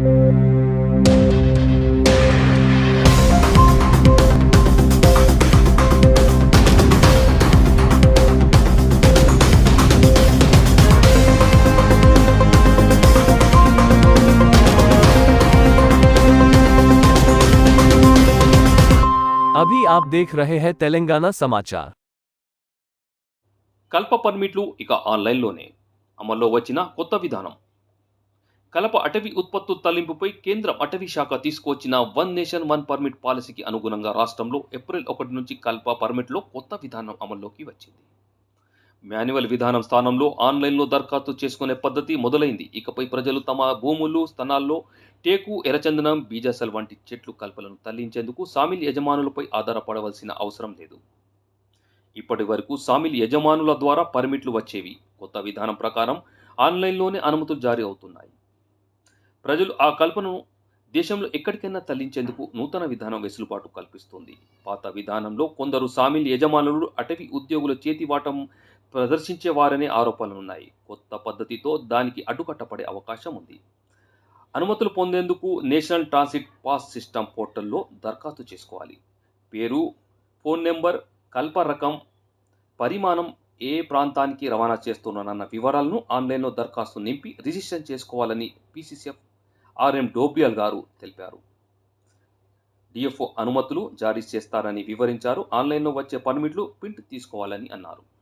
అభి ఆప్ దేఖ్ రహే హై తెలంగాణ సమాచార్ కల్ప పర్మిట్లు ఇక ఆన్లైన్లోనే అమల్లో వచ్చిన కొత్త విధానం కలప అటవీ ఉత్పత్తుల తరలింపుపై కేంద్రం అటవీ శాఖ తీసుకువచ్చిన వన్ నేషన్ వన్ పర్మిట్ పాలసీకి అనుగుణంగా రాష్ట్రంలో ఏప్రిల్ ఒకటి నుంచి కల్ప పర్మిట్లో కొత్త విధానం అమల్లోకి వచ్చింది. మాన్యువల్ విధానం స్థానంలో ఆన్లైన్లో దరఖాస్తు చేసుకునే పద్ధతి మొదలైంది. ఇకపై ప్రజలు తమ భూములు స్థనాల్లో టేకు ఎర్రచందనం బీజాసల్ వంటి చెట్లు కల్పలను తరలించేందుకు సామిల్ యజమానులపై ఆధారపడవలసిన అవసరం లేదు. ఇప్పటి వరకు సామిల్ యజమానుల ద్వారా పర్మిట్లు వచ్చేవి. కొత్త విధానం ప్రకారం ఆన్లైన్లోనే అనుమతులు జారీ అవుతున్నాయి. ప్రజలు ఆ కల్పనను దేశంలో ఎక్కడికైనా తరలించేందుకు నూతన విధానం వెసులుబాటు కల్పిస్తుంది. పాత విధానంలో కొందరు సామిల్ యజమానులు అటవీ ఉద్యోగుల చేతివాటం ప్రదర్శించేవారనే ఆరోపణలున్నాయి. కొత్త పద్ధతితో దానికి అడ్డుకట్టపడే అవకాశం ఉంది. అనుమతులు పొందేందుకు నేషనల్ ట్రాన్సిట్ పాస్ సిస్టమ్ పోర్టల్లో దరఖాస్తు చేసుకోవాలి. పేరు ఫోన్ నెంబర్ కల్ప రకం పరిమాణం ఏ ప్రాంతానికి రవాణా చేస్తున్నానన్న వివరాలను ఆన్లైన్లో దరఖాస్తు నింపి రిజిస్టర్ చేసుకోవాలని పీసీసీఎఫ్ ఆర్ఎం డోబ్రియల్ గారు తెలిపారు. డిఎఫ్ఓ అనుమతులు జారీ చేస్తారని వివరించారు. ఆన్లైన్లో వచ్చే పర్మిట్లు ప్రింట్ తీసుకోవాలని అన్నారు.